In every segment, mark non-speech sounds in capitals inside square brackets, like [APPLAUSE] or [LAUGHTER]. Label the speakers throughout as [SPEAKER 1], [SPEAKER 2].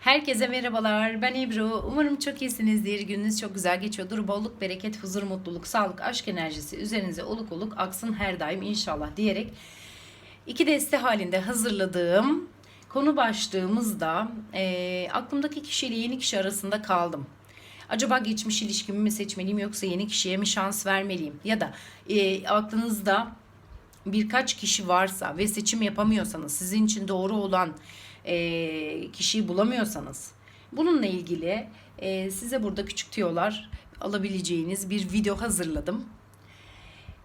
[SPEAKER 1] Herkese merhabalar. Ben Ebru. Umarım çok iyisinizdir. Gününüz çok güzel geçiyordur. Bolluk, bereket, huzur, mutluluk, sağlık, aşk enerjisi üzerinize oluk oluk aksın her daim inşallah diyerek iki deste halinde hazırladığım konu başlığımızda e, aklımdaki kişiyle yeni kişi arasında kaldım. Acaba geçmiş ilişkimi mi seçmeliyim yoksa yeni kişiye mi şans vermeliyim? Ya da e, aklınızda birkaç kişi varsa ve seçim yapamıyorsanız, sizin için doğru olan e, kişiyi bulamıyorsanız, bununla ilgili e, size burada küçük tüyolar alabileceğiniz bir video hazırladım.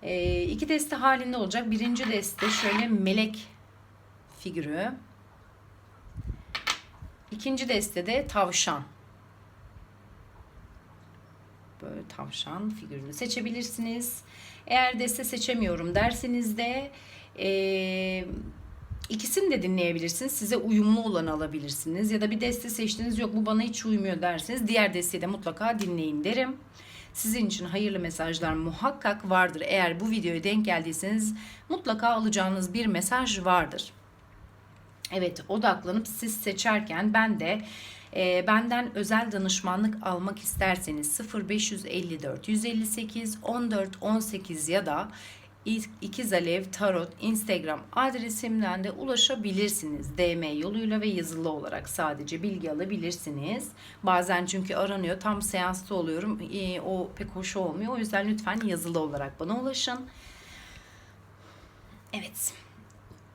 [SPEAKER 1] E, iki deste halinde olacak. Birinci deste şöyle melek figürü. İkinci deste de tavşan. Böyle tavşan figürünü seçebilirsiniz. Eğer deste seçemiyorum derseniz de e, ikisini de dinleyebilirsiniz. Size uyumlu olanı alabilirsiniz. Ya da bir deste seçtiniz yok bu bana hiç uymuyor derseniz diğer desteği de mutlaka dinleyin derim. Sizin için hayırlı mesajlar muhakkak vardır. Eğer bu videoya denk geldiyseniz mutlaka alacağınız bir mesaj vardır. Evet odaklanıp siz seçerken ben de e, benden özel danışmanlık almak isterseniz 0554 158 14 18 ya da İkiz Alev Tarot Instagram adresimden de ulaşabilirsiniz. DM yoluyla ve yazılı olarak sadece bilgi alabilirsiniz. Bazen çünkü aranıyor tam seansta oluyorum e, o pek hoş olmuyor. O yüzden lütfen yazılı olarak bana ulaşın. Evet.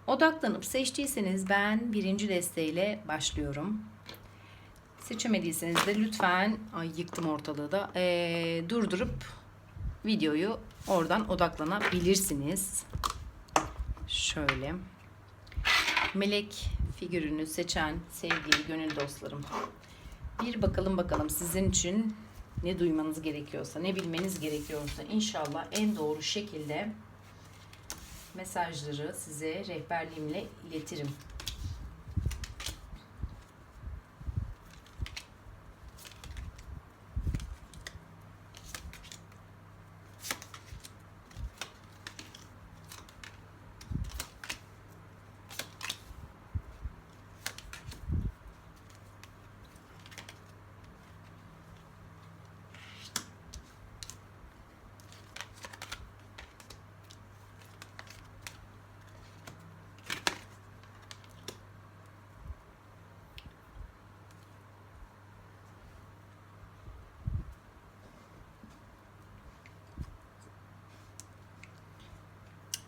[SPEAKER 1] Odaklanıp seçtiyseniz ben birinci desteğiyle başlıyorum. Seçemediyseniz de lütfen ay yıktım ortalığı da ee, durdurup videoyu oradan odaklanabilirsiniz. Şöyle melek figürünü seçen sevgili gönül dostlarım. Bir bakalım bakalım sizin için ne duymanız gerekiyorsa, ne bilmeniz gerekiyorsa inşallah en doğru şekilde mesajları size rehberliğimle iletirim.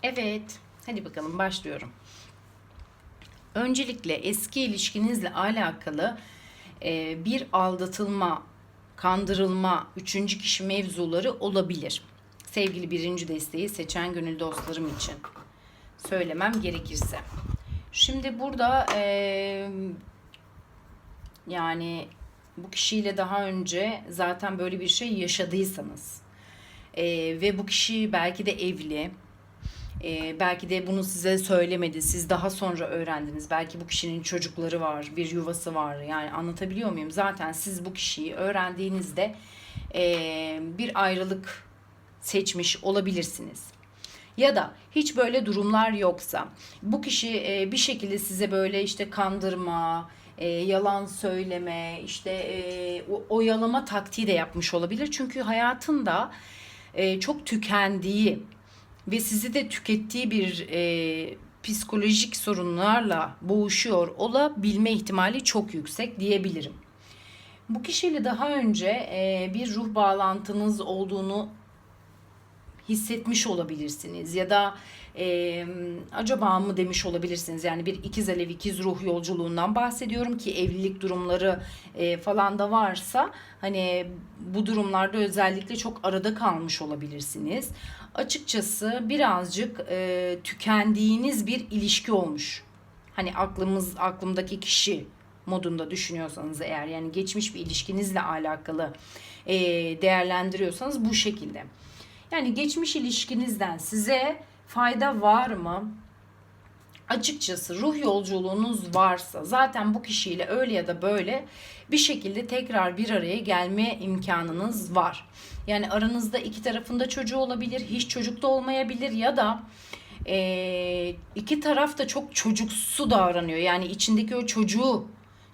[SPEAKER 1] Evet, hadi bakalım başlıyorum. Öncelikle eski ilişkinizle alakalı e, bir aldatılma, kandırılma, üçüncü kişi mevzuları olabilir. Sevgili birinci desteği seçen gönül dostlarım için söylemem gerekirse. Şimdi burada e, yani bu kişiyle daha önce zaten böyle bir şey yaşadıysanız e, ve bu kişi belki de evli, ee, belki de bunu size söylemedi. Siz daha sonra öğrendiniz. Belki bu kişinin çocukları var, bir yuvası var. Yani anlatabiliyor muyum? Zaten siz bu kişiyi öğrendiğinizde e, bir ayrılık seçmiş olabilirsiniz. Ya da hiç böyle durumlar yoksa bu kişi e, bir şekilde size böyle işte kandırma, e, yalan söyleme, işte e, oyalama taktiği de yapmış olabilir. Çünkü hayatında e, çok tükendiği, ve sizi de tükettiği bir e, psikolojik sorunlarla boğuşuyor olabilme ihtimali çok yüksek diyebilirim. Bu kişiyle daha önce e, bir ruh bağlantınız olduğunu hissetmiş olabilirsiniz ya da e, acaba mı demiş olabilirsiniz. Yani bir ikiz alev ikiz ruh yolculuğundan bahsediyorum ki evlilik durumları e, falan da varsa hani bu durumlarda özellikle çok arada kalmış olabilirsiniz. Açıkçası birazcık e, tükendiğiniz bir ilişki olmuş. Hani aklımız aklımdaki kişi modunda düşünüyorsanız eğer yani geçmiş bir ilişkinizle alakalı e, değerlendiriyorsanız bu şekilde. Yani geçmiş ilişkinizden size fayda var mı? Açıkçası ruh yolculuğunuz varsa zaten bu kişiyle öyle ya da böyle bir şekilde tekrar bir araya gelme imkanınız var. Yani aranızda iki tarafında çocuğu olabilir, hiç çocuk da olmayabilir ya da e, iki taraf da çok çocuksu davranıyor. Yani içindeki o çocuğu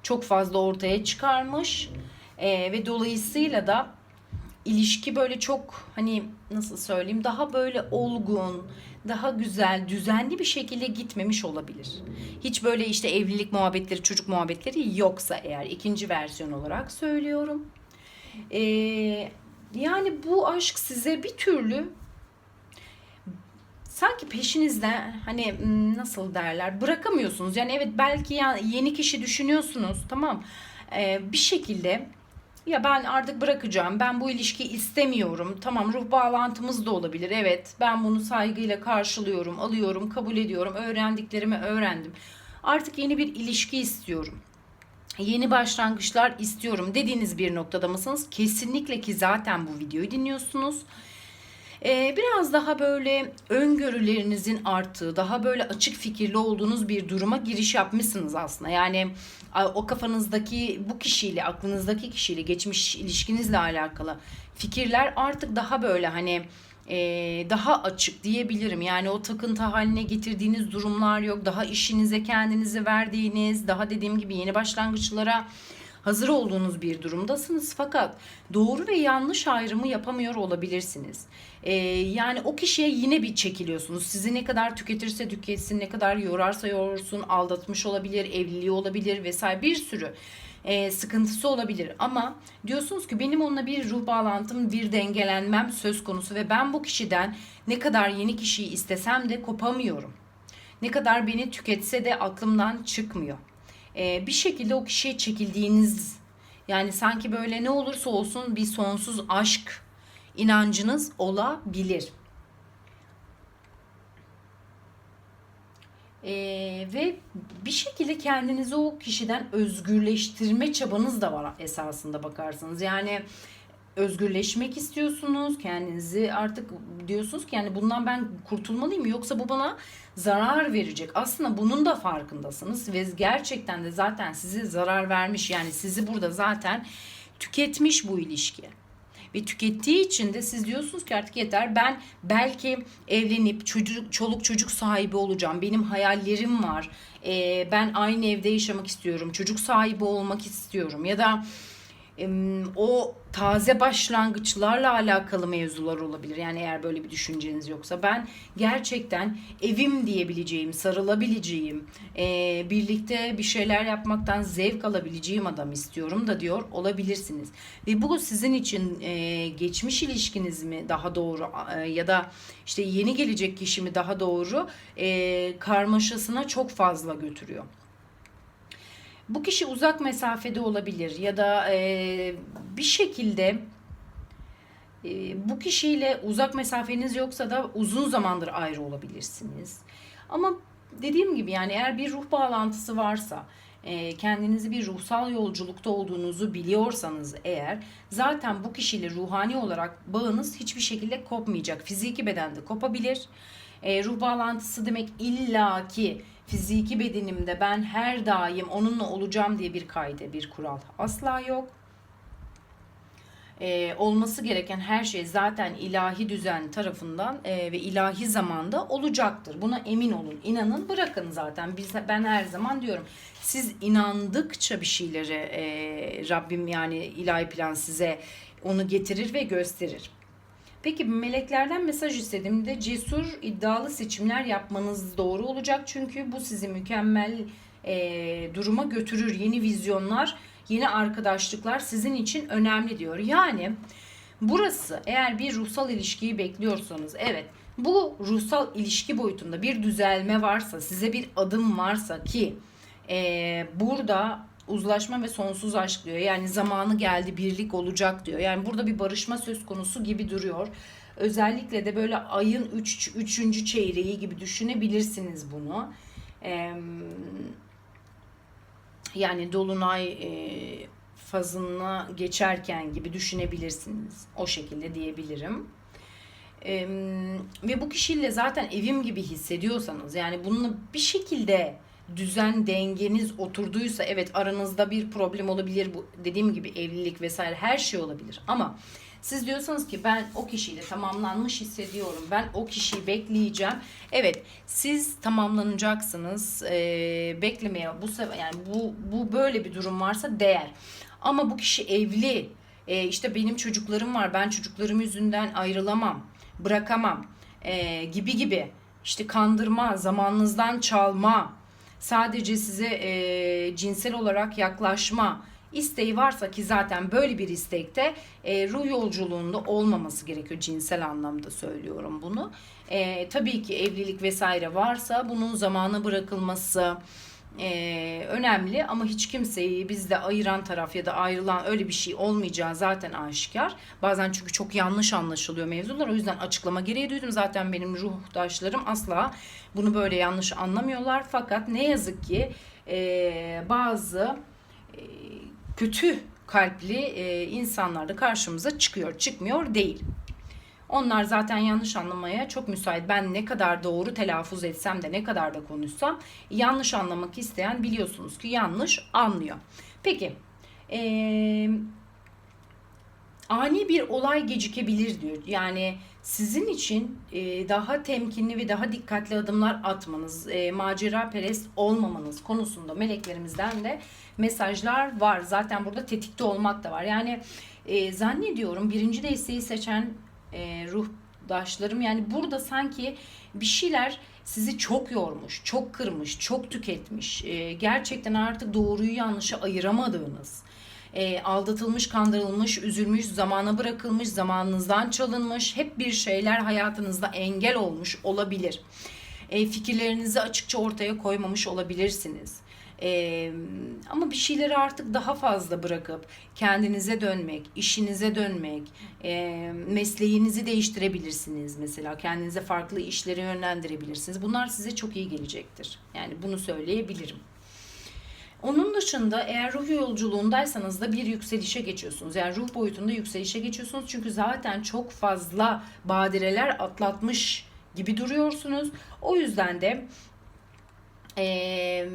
[SPEAKER 1] çok fazla ortaya çıkarmış. Ee, ve dolayısıyla da ilişki böyle çok hani nasıl söyleyeyim daha böyle olgun, daha güzel, düzenli bir şekilde gitmemiş olabilir. Hiç böyle işte evlilik muhabbetleri, çocuk muhabbetleri yoksa eğer ikinci versiyon olarak söylüyorum. Ee, yani bu aşk size bir türlü sanki peşinizde hani nasıl derler bırakamıyorsunuz. Yani evet belki yeni kişi düşünüyorsunuz tamam Ee, bir şekilde ya ben artık bırakacağım. Ben bu ilişkiyi istemiyorum. Tamam ruh bağlantımız da olabilir. Evet ben bunu saygıyla karşılıyorum, alıyorum, kabul ediyorum. Öğrendiklerimi öğrendim. Artık yeni bir ilişki istiyorum. Yeni başlangıçlar istiyorum dediğiniz bir noktada mısınız? Kesinlikle ki zaten bu videoyu dinliyorsunuz. Ee, biraz daha böyle öngörülerinizin arttığı, daha böyle açık fikirli olduğunuz bir duruma giriş yapmışsınız aslında. Yani o kafanızdaki bu kişiyle, aklınızdaki kişiyle, geçmiş ilişkinizle alakalı fikirler artık daha böyle hani e, daha açık diyebilirim. Yani o takıntı haline getirdiğiniz durumlar yok. Daha işinize kendinizi verdiğiniz, daha dediğim gibi yeni başlangıçlara hazır olduğunuz bir durumdasınız fakat doğru ve yanlış ayrımı yapamıyor olabilirsiniz. Ee, yani o kişiye yine bir çekiliyorsunuz. Sizi ne kadar tüketirse tüketsin, ne kadar yorarsa yorsun, aldatmış olabilir, evliliği olabilir vesaire bir sürü e, sıkıntısı olabilir. Ama diyorsunuz ki benim onunla bir ruh bağlantım, bir dengelenmem söz konusu ve ben bu kişiden ne kadar yeni kişiyi istesem de kopamıyorum. Ne kadar beni tüketse de aklımdan çıkmıyor. Ee, bir şekilde o kişiye çekildiğiniz yani sanki böyle ne olursa olsun bir sonsuz aşk inancınız olabilir. Ee, ve bir şekilde kendinizi o kişiden özgürleştirme çabanız da var esasında bakarsanız. Yani özgürleşmek istiyorsunuz. Kendinizi artık diyorsunuz ki yani bundan ben kurtulmalıyım yoksa bu bana zarar verecek. Aslında bunun da farkındasınız ve gerçekten de zaten size zarar vermiş. Yani sizi burada zaten tüketmiş bu ilişki. Ve tükettiği için de siz diyorsunuz ki artık yeter. Ben belki evlenip çocuk, çoluk çocuk sahibi olacağım. Benim hayallerim var. Ee, ben aynı evde yaşamak istiyorum. Çocuk sahibi olmak istiyorum. Ya da o taze başlangıçlarla alakalı mevzular olabilir. Yani eğer böyle bir düşünceniz yoksa ben gerçekten evim diyebileceğim, sarılabileceğim, e, birlikte bir şeyler yapmaktan zevk alabileceğim adam istiyorum da diyor olabilirsiniz. Ve bu sizin için e, geçmiş ilişkiniz mi daha doğru e, ya da işte yeni gelecek kişi mi daha doğru karmaşasına çok fazla götürüyor. Bu kişi uzak mesafede olabilir ya da e, bir şekilde e, bu kişiyle uzak mesafeniz yoksa da uzun zamandır ayrı olabilirsiniz. Ama dediğim gibi yani eğer bir ruh bağlantısı varsa e, kendinizi bir ruhsal yolculukta olduğunuzu biliyorsanız eğer zaten bu kişiyle ruhani olarak bağınız hiçbir şekilde kopmayacak. Fiziki bedende kopabilir. E, ruh bağlantısı demek illaki fiziki bedenimde ben her daim onunla olacağım diye bir kaide, bir kural asla yok. Ee, olması gereken her şey zaten ilahi düzen tarafından e, ve ilahi zamanda olacaktır. Buna emin olun, inanın, bırakın zaten. Biz, ben her zaman diyorum, siz inandıkça bir şeyleri e, Rabbim yani ilahi plan size onu getirir ve gösterir. Peki meleklerden mesaj istediğimde cesur, iddialı seçimler yapmanız doğru olacak. Çünkü bu sizi mükemmel e, duruma götürür. Yeni vizyonlar, yeni arkadaşlıklar sizin için önemli diyor. Yani burası eğer bir ruhsal ilişkiyi bekliyorsanız evet bu ruhsal ilişki boyutunda bir düzelme varsa, size bir adım varsa ki e, burada uzlaşma ve sonsuz aşk diyor. Yani zamanı geldi birlik olacak diyor. Yani burada bir barışma söz konusu gibi duruyor. Özellikle de böyle ayın 3. Üç, 3. çeyreği gibi düşünebilirsiniz bunu. Yani dolunay e, fazına geçerken gibi düşünebilirsiniz. O şekilde diyebilirim. Ve bu kişiyle zaten evim gibi hissediyorsanız yani bununla bir şekilde düzen dengeniz oturduysa evet aranızda bir problem olabilir bu dediğim gibi evlilik vesaire her şey olabilir ama Siz diyorsanız ki ben o kişiyle tamamlanmış hissediyorum. Ben o kişiyi bekleyeceğim. Evet siz tamamlanacaksınız. Ee, beklemeye bu yani bu bu böyle bir durum varsa değer. Ama bu kişi evli. Ee, işte benim çocuklarım var. Ben çocuklarım yüzünden ayrılamam. Bırakamam. Ee, gibi gibi. İşte kandırma, zamanınızdan çalma, sadece size e, cinsel olarak yaklaşma isteği varsa ki zaten böyle bir istekte e, ruh yolculuğunda olmaması gerekiyor cinsel anlamda söylüyorum bunu. E, tabii ki evlilik vesaire varsa bunun zamana bırakılması e, önemli ama hiç kimseyi bizde ayıran taraf ya da ayrılan öyle bir şey olmayacağı zaten aşikar. Bazen çünkü çok yanlış anlaşılıyor mevzular. O yüzden açıklama gereği duydum. Zaten benim ruhdaşlarım asla bunu böyle yanlış anlamıyorlar. Fakat ne yazık ki e, bazı e, kötü kalpli e, insanlar da karşımıza çıkıyor. Çıkmıyor değil. Onlar zaten yanlış anlamaya çok müsait. Ben ne kadar doğru telaffuz etsem de ne kadar da konuşsam yanlış anlamak isteyen biliyorsunuz ki yanlış anlıyor. Peki eee, ani bir olay gecikebilir diyor. Yani sizin için e, daha temkinli ve daha dikkatli adımlar atmanız, e, macera perest olmamanız konusunda meleklerimizden de mesajlar var. Zaten burada tetikte olmak da var. Yani e, zannediyorum birinci desteği seçen e, ruhdaşlarım yani burada sanki bir şeyler sizi çok yormuş, çok kırmış, çok tüketmiş. E, gerçekten artık doğruyu yanlışı ayıramadığınız, e, aldatılmış, kandırılmış, üzülmüş, zamana bırakılmış, zamanınızdan çalınmış, hep bir şeyler hayatınızda engel olmuş olabilir. E, fikirlerinizi açıkça ortaya koymamış olabilirsiniz. Ee, ama bir şeyleri artık daha fazla bırakıp kendinize dönmek, işinize dönmek, e, mesleğinizi değiştirebilirsiniz mesela. Kendinize farklı işleri yönlendirebilirsiniz. Bunlar size çok iyi gelecektir. Yani bunu söyleyebilirim. Onun dışında eğer ruh yolculuğundaysanız da bir yükselişe geçiyorsunuz. Yani ruh boyutunda yükselişe geçiyorsunuz. Çünkü zaten çok fazla badireler atlatmış gibi duruyorsunuz. O yüzden de eee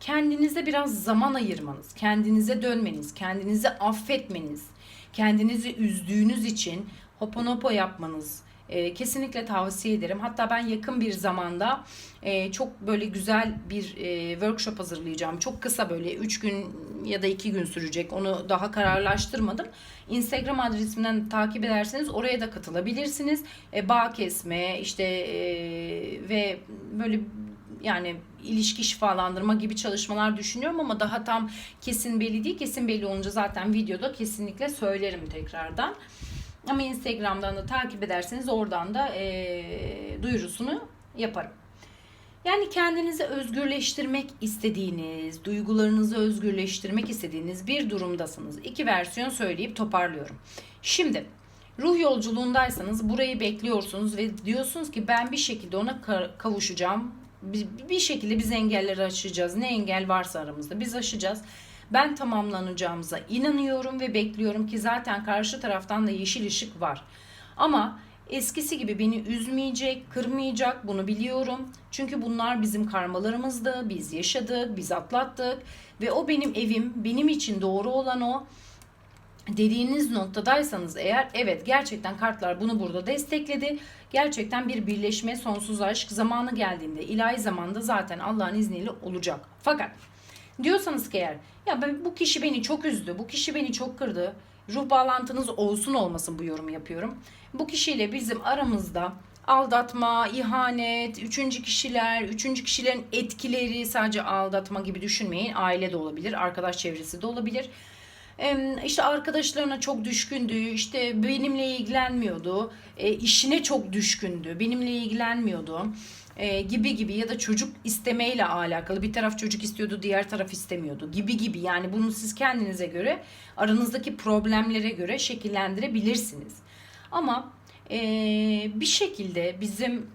[SPEAKER 1] kendinize biraz zaman ayırmanız, kendinize dönmeniz, kendinizi affetmeniz, kendinizi üzdüğünüz için hoponopo yapmanız e, kesinlikle tavsiye ederim. Hatta ben yakın bir zamanda e, çok böyle güzel bir e, workshop hazırlayacağım. Çok kısa böyle 3 gün ya da 2 gün sürecek. Onu daha kararlaştırmadım. Instagram adresimden takip ederseniz oraya da katılabilirsiniz. E, bağ kesme işte e, ve böyle yani ilişki şifalandırma gibi çalışmalar düşünüyorum ama daha tam kesin belli değil. Kesin belli olunca zaten videoda kesinlikle söylerim tekrardan. Ama Instagram'dan da takip ederseniz oradan da e, duyurusunu yaparım. Yani kendinizi özgürleştirmek istediğiniz, duygularınızı özgürleştirmek istediğiniz bir durumdasınız. İki versiyon söyleyip toparlıyorum. Şimdi ruh yolculuğundaysanız burayı bekliyorsunuz ve diyorsunuz ki ben bir şekilde ona kavuşacağım bir, şekilde biz engelleri aşacağız. Ne engel varsa aramızda biz aşacağız. Ben tamamlanacağımıza inanıyorum ve bekliyorum ki zaten karşı taraftan da yeşil ışık var. Ama eskisi gibi beni üzmeyecek, kırmayacak bunu biliyorum. Çünkü bunlar bizim karmalarımızdı. Biz yaşadık, biz atlattık ve o benim evim, benim için doğru olan o dediğiniz noktadaysanız eğer evet gerçekten kartlar bunu burada destekledi. Gerçekten bir birleşme, sonsuz aşk zamanı geldiğinde ilahi zamanda zaten Allah'ın izniyle olacak. Fakat diyorsanız ki eğer ya ben, bu kişi beni çok üzdü, bu kişi beni çok kırdı. Ruh bağlantınız olsun olmasın bu yorum yapıyorum. Bu kişiyle bizim aramızda aldatma, ihanet, üçüncü kişiler, üçüncü kişilerin etkileri sadece aldatma gibi düşünmeyin. Aile de olabilir, arkadaş çevresi de olabilir işte arkadaşlarına çok düşkündü, işte benimle ilgilenmiyordu, e, işine çok düşkündü, benimle ilgilenmiyordu e, gibi gibi ya da çocuk istemeyle alakalı bir taraf çocuk istiyordu diğer taraf istemiyordu gibi gibi yani bunu siz kendinize göre aranızdaki problemlere göre şekillendirebilirsiniz. Ama e, bir şekilde bizim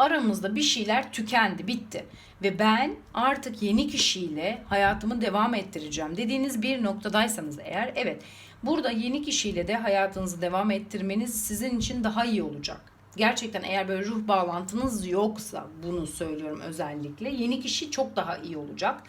[SPEAKER 1] aramızda bir şeyler tükendi, bitti. Ve ben artık yeni kişiyle hayatımı devam ettireceğim dediğiniz bir noktadaysanız eğer evet burada yeni kişiyle de hayatınızı devam ettirmeniz sizin için daha iyi olacak. Gerçekten eğer böyle ruh bağlantınız yoksa bunu söylüyorum özellikle. Yeni kişi çok daha iyi olacak.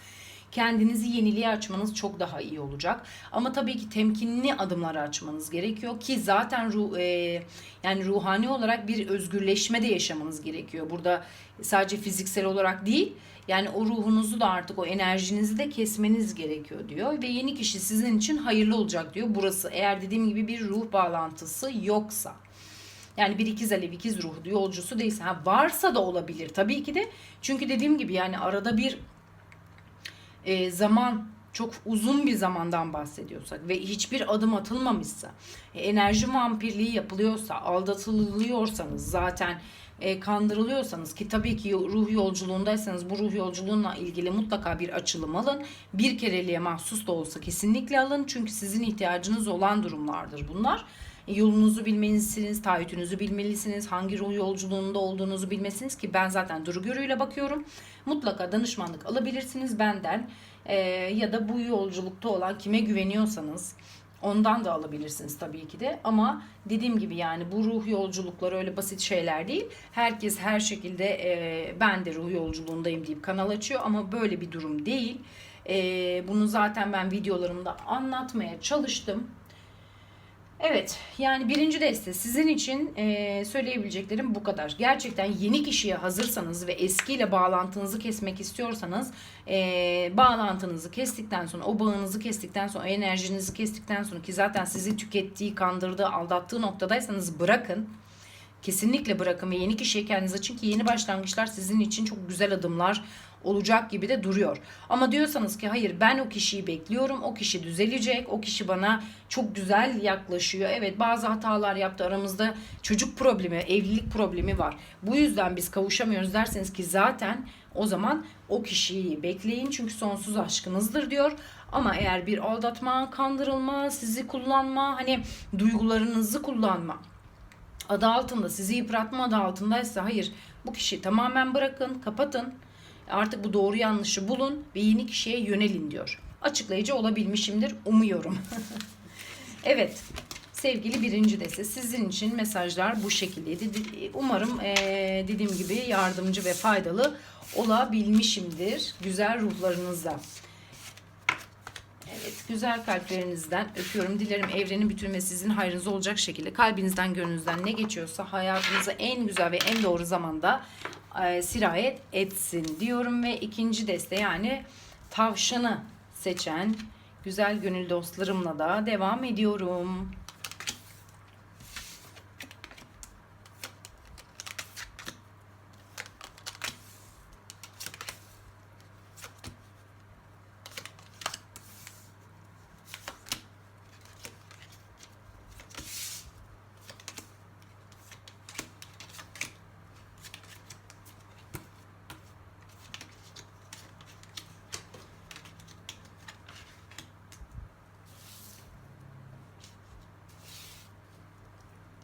[SPEAKER 1] Kendinizi yeniliğe açmanız çok daha iyi olacak. Ama tabii ki temkinli adımlar açmanız gerekiyor ki zaten ruh, e, yani ruhani olarak bir özgürleşme de yaşamanız gerekiyor. Burada sadece fiziksel olarak değil yani o ruhunuzu da artık o enerjinizi de kesmeniz gerekiyor diyor ve yeni kişi sizin için hayırlı olacak diyor. Burası eğer dediğim gibi bir ruh bağlantısı yoksa. Yani bir ikiz alev ikiz ruh yolcusu değilse ha varsa da olabilir tabii ki de. Çünkü dediğim gibi yani arada bir e, zaman çok uzun bir zamandan bahsediyorsak ve hiçbir adım atılmamışsa, e, enerji vampirliği yapılıyorsa, aldatılıyorsanız zaten e, kandırılıyorsanız ki tabii ki ruh yolculuğundaysanız bu ruh yolculuğunla ilgili mutlaka bir açılım alın. Bir kereliğe mahsus da olsa kesinlikle alın. Çünkü sizin ihtiyacınız olan durumlardır bunlar. Yolunuzu bilmelisiniz, taahhütünüzü bilmelisiniz, hangi ruh yolculuğunda olduğunuzu bilmesiniz ki ben zaten duru görüyle bakıyorum. Mutlaka danışmanlık alabilirsiniz benden e, ya da bu yolculukta olan kime güveniyorsanız ondan da alabilirsiniz tabii ki de ama dediğim gibi yani bu ruh yolculukları öyle basit şeyler değil. Herkes her şekilde e, ben de ruh yolculuğundayım deyip kanal açıyor ama böyle bir durum değil. E, bunu zaten ben videolarımda anlatmaya çalıştım. Evet yani birinci deste sizin için e, söyleyebileceklerim bu kadar. Gerçekten yeni kişiye hazırsanız ve eskiyle bağlantınızı kesmek istiyorsanız e, bağlantınızı kestikten sonra o bağınızı kestikten sonra enerjinizi kestikten sonra ki zaten sizi tükettiği, kandırdığı, aldattığı noktadaysanız bırakın. Kesinlikle bırakın ve yeni kişiye kendiniz açın ki yeni başlangıçlar sizin için çok güzel adımlar olacak gibi de duruyor. Ama diyorsanız ki hayır ben o kişiyi bekliyorum. O kişi düzelecek. O kişi bana çok güzel yaklaşıyor. Evet bazı hatalar yaptı. Aramızda çocuk problemi, evlilik problemi var. Bu yüzden biz kavuşamıyoruz derseniz ki zaten o zaman o kişiyi bekleyin çünkü sonsuz aşkınızdır diyor. Ama eğer bir aldatma, kandırılma, sizi kullanma, hani duygularınızı kullanma adı altında, sizi yıpratma adı altındaysa hayır bu kişiyi tamamen bırakın, kapatın. Artık bu doğru yanlışı bulun ve yeni kişiye yönelin diyor. Açıklayıcı olabilmişimdir umuyorum. [LAUGHS] evet sevgili birinci dese sizin için mesajlar bu şekildeydi. Umarım ee, dediğim gibi yardımcı ve faydalı olabilmişimdir güzel ruhlarınızda. Evet, güzel kalplerinizden öpüyorum. Dilerim evrenin bütün ve sizin hayrınız olacak şekilde kalbinizden, gönlünüzden ne geçiyorsa hayatınıza en güzel ve en doğru zamanda e, sirayet etsin diyorum ve ikinci deste yani tavşanı seçen güzel gönül dostlarımla da devam ediyorum.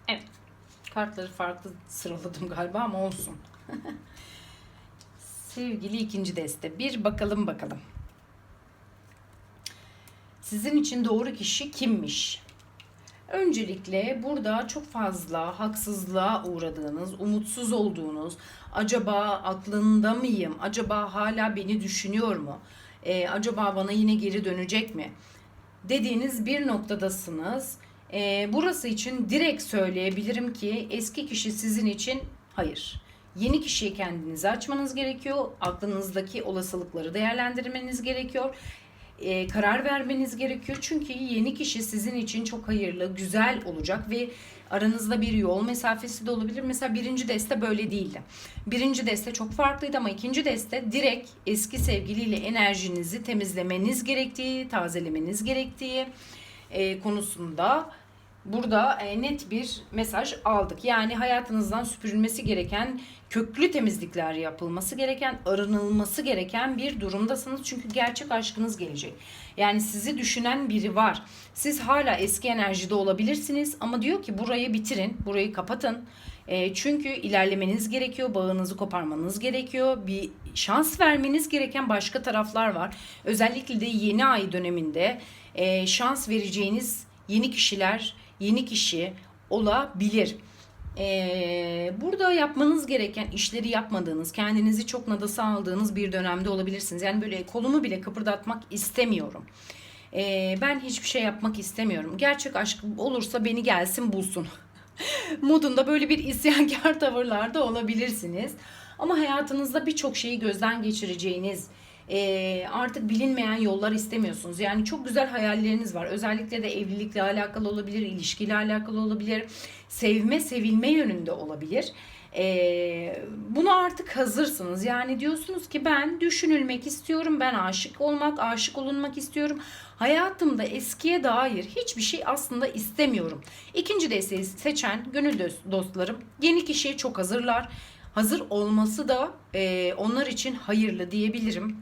[SPEAKER 1] Evet. Kartları farklı sıraladım galiba ama olsun. [LAUGHS] Sevgili ikinci deste. Bir bakalım bakalım. Sizin için doğru kişi kimmiş? Öncelikle burada çok fazla haksızlığa uğradığınız, umutsuz olduğunuz, acaba aklında mıyım, acaba hala beni düşünüyor mu, ee, acaba bana yine geri dönecek mi dediğiniz bir noktadasınız e, burası için direkt söyleyebilirim ki eski kişi sizin için hayır. Yeni kişiye kendinizi açmanız gerekiyor. Aklınızdaki olasılıkları değerlendirmeniz gerekiyor. E, karar vermeniz gerekiyor. Çünkü yeni kişi sizin için çok hayırlı, güzel olacak ve aranızda bir yol mesafesi de olabilir. Mesela birinci deste böyle değildi. Birinci deste çok farklıydı ama ikinci deste direkt eski sevgiliyle enerjinizi temizlemeniz gerektiği, tazelemeniz gerektiği e, konusunda burada e, net bir mesaj aldık. Yani hayatınızdan süpürülmesi gereken, köklü temizlikler yapılması gereken, arınılması gereken bir durumdasınız. Çünkü gerçek aşkınız gelecek. Yani sizi düşünen biri var. Siz hala eski enerjide olabilirsiniz ama diyor ki burayı bitirin, burayı kapatın. E, çünkü ilerlemeniz gerekiyor, bağınızı koparmanız gerekiyor, bir şans vermeniz gereken başka taraflar var. Özellikle de yeni ay döneminde e, şans vereceğiniz yeni kişiler, yeni kişi olabilir. Ee, burada yapmanız gereken işleri yapmadığınız, kendinizi çok nadasa aldığınız bir dönemde olabilirsiniz. Yani böyle kolumu bile kıpırdatmak istemiyorum. Ee, ben hiçbir şey yapmak istemiyorum. Gerçek aşk olursa beni gelsin bulsun. [LAUGHS] Modunda böyle bir isyankar [LAUGHS] tavırlarda olabilirsiniz. Ama hayatınızda birçok şeyi gözden geçireceğiniz, e, artık bilinmeyen yollar istemiyorsunuz. Yani çok güzel hayalleriniz var. Özellikle de evlilikle alakalı olabilir, ilişkiyle alakalı olabilir, sevme, sevilme yönünde olabilir. E, buna artık hazırsınız. Yani diyorsunuz ki ben düşünülmek istiyorum, ben aşık olmak, aşık olunmak istiyorum. Hayatımda eskiye dair hiçbir şey aslında istemiyorum. İkinci desteği seçen gönül dost- dostlarım yeni kişiye çok hazırlar. Hazır olması da e, onlar için hayırlı diyebilirim.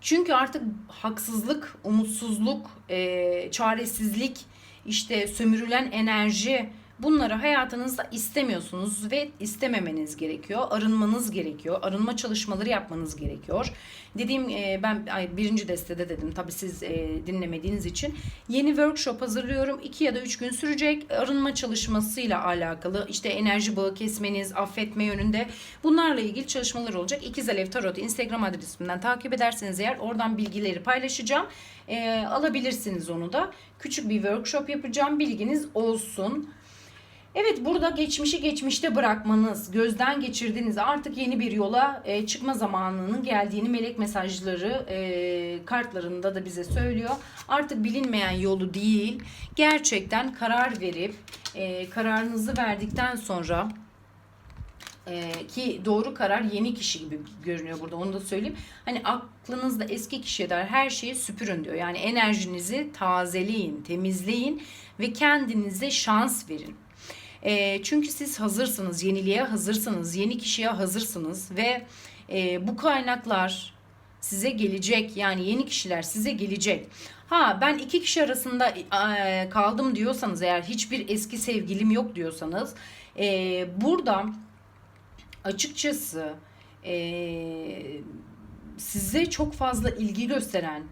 [SPEAKER 1] Çünkü artık haksızlık, umutsuzluk, e, çaresizlik, işte sömürülen enerji bunları hayatınızda istemiyorsunuz ve istememeniz gerekiyor. Arınmanız gerekiyor. Arınma çalışmaları yapmanız gerekiyor. Dediğim e, ben birinci destede dedim tabii siz e, dinlemediğiniz için. Yeni workshop hazırlıyorum. 2 ya da 3 gün sürecek. Arınma çalışmasıyla alakalı işte enerji bağı kesmeniz, affetme yönünde bunlarla ilgili çalışmalar olacak. İkiz Alev Tarot Instagram adresimden takip ederseniz eğer oradan bilgileri paylaşacağım. E, alabilirsiniz onu da. Küçük bir workshop yapacağım. Bilginiz olsun. Evet burada geçmişi geçmişte bırakmanız, gözden geçirdiğiniz artık yeni bir yola e, çıkma zamanının geldiğini melek mesajları e, kartlarında da bize söylüyor. Artık bilinmeyen yolu değil, gerçekten karar verip e, kararınızı verdikten sonra e, ki doğru karar yeni kişi gibi görünüyor burada onu da söyleyeyim. Hani aklınızda eski kişiye dair her şeyi süpürün diyor. Yani enerjinizi tazeleyin, temizleyin ve kendinize şans verin. E, çünkü siz hazırsınız, yeniliğe hazırsınız, yeni kişiye hazırsınız ve e, bu kaynaklar size gelecek. Yani yeni kişiler size gelecek. Ha ben iki kişi arasında e, kaldım diyorsanız eğer hiçbir eski sevgilim yok diyorsanız e, burada açıkçası e, size çok fazla ilgi gösteren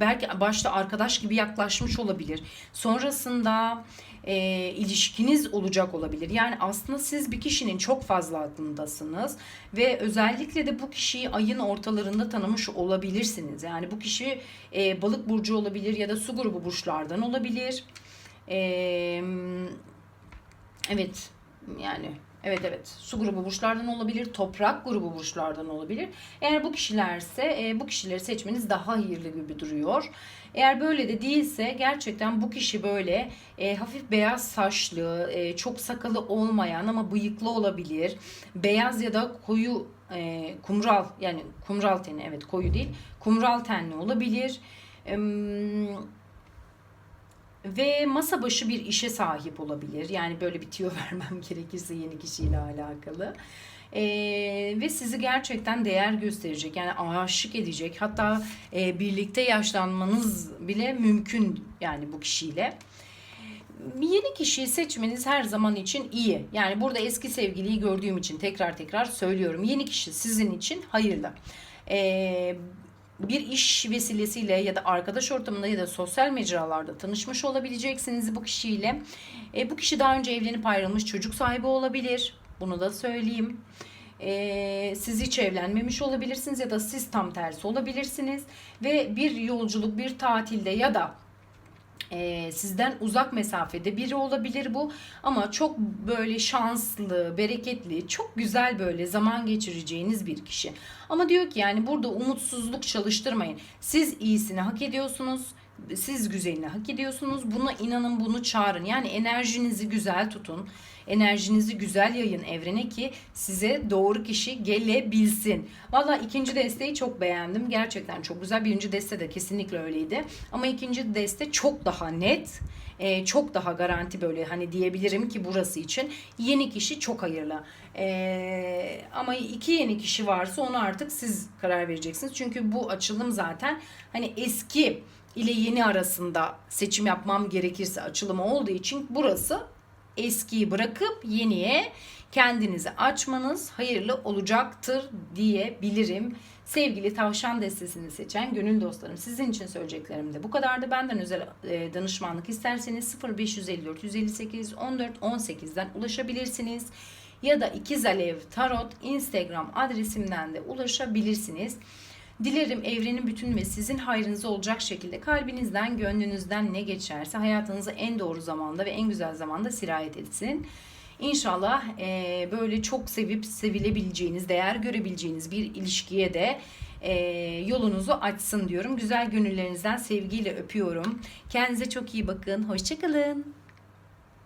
[SPEAKER 1] belki başta arkadaş gibi yaklaşmış olabilir. Sonrasında e, ilişkiniz olacak olabilir. Yani aslında siz bir kişinin çok fazla aklındasınız ve özellikle de bu kişiyi ayın ortalarında tanımış olabilirsiniz. Yani bu kişi e, balık burcu olabilir ya da su grubu burçlardan olabilir. E, evet yani Evet evet su grubu burçlardan olabilir, toprak grubu burçlardan olabilir. Eğer bu kişilerse e, bu kişileri seçmeniz daha hayırlı gibi duruyor. Eğer böyle de değilse gerçekten bu kişi böyle e, hafif beyaz saçlı, e, çok sakalı olmayan ama bıyıklı olabilir. Beyaz ya da koyu e, kumral yani kumral teni evet koyu değil kumral tenli olabilir. Eee ve masa başı bir işe sahip olabilir. Yani böyle bir tüyo [LAUGHS] vermem gerekirse yeni kişiyle alakalı. Ee, ve sizi gerçekten değer gösterecek yani aşık edecek hatta e, birlikte yaşlanmanız bile mümkün yani bu kişiyle yeni kişiyi seçmeniz her zaman için iyi. Yani burada eski sevgiliyi gördüğüm için tekrar tekrar söylüyorum. Yeni kişi sizin için hayırlı. Ee, bir iş vesilesiyle ya da arkadaş ortamında ya da sosyal mecralarda tanışmış olabileceksiniz bu kişiyle. E, bu kişi daha önce evlenip ayrılmış çocuk sahibi olabilir. Bunu da söyleyeyim. E, siz hiç evlenmemiş olabilirsiniz ya da siz tam tersi olabilirsiniz. Ve bir yolculuk, bir tatilde ya da e, sizden uzak mesafede biri olabilir bu ama çok böyle şanslı, bereketli, çok güzel böyle zaman geçireceğiniz bir kişi. Ama diyor ki yani burada umutsuzluk çalıştırmayın. Siz iyisini hak ediyorsunuz. Siz güzelini hak ediyorsunuz. Buna inanın, bunu çağırın. Yani enerjinizi güzel tutun. Enerjinizi güzel yayın evrene ki size doğru kişi gelebilsin. Valla ikinci desteği çok beğendim. Gerçekten çok güzel. Birinci deste de kesinlikle öyleydi. Ama ikinci deste çok daha net. E, çok daha garanti böyle hani diyebilirim ki burası için yeni kişi çok hayırlı. E, ama iki yeni kişi varsa onu artık siz karar vereceksiniz. Çünkü bu açılım zaten hani eski ile yeni arasında seçim yapmam gerekirse açılımı olduğu için burası eskiyi bırakıp yeniye kendinizi açmanız hayırlı olacaktır diyebilirim Sevgili tavşan destesini seçen gönül dostlarım sizin için söyleyeceklerim de bu kadardı. Benden özel e, danışmanlık isterseniz 0554 158 14 18'den ulaşabilirsiniz. Ya da İkiz Alev Tarot Instagram adresimden de ulaşabilirsiniz. Dilerim evrenin bütün ve sizin hayrınıza olacak şekilde kalbinizden, gönlünüzden ne geçerse hayatınıza en doğru zamanda ve en güzel zamanda sirayet etsin. İnşallah eee, böyle çok sevip sevilebileceğiniz, değer görebileceğiniz bir ilişkiye de eee, yolunuzu açsın diyorum. Güzel gönüllerinizden sevgiyle öpüyorum. Kendinize çok iyi bakın. Hoşçakalın.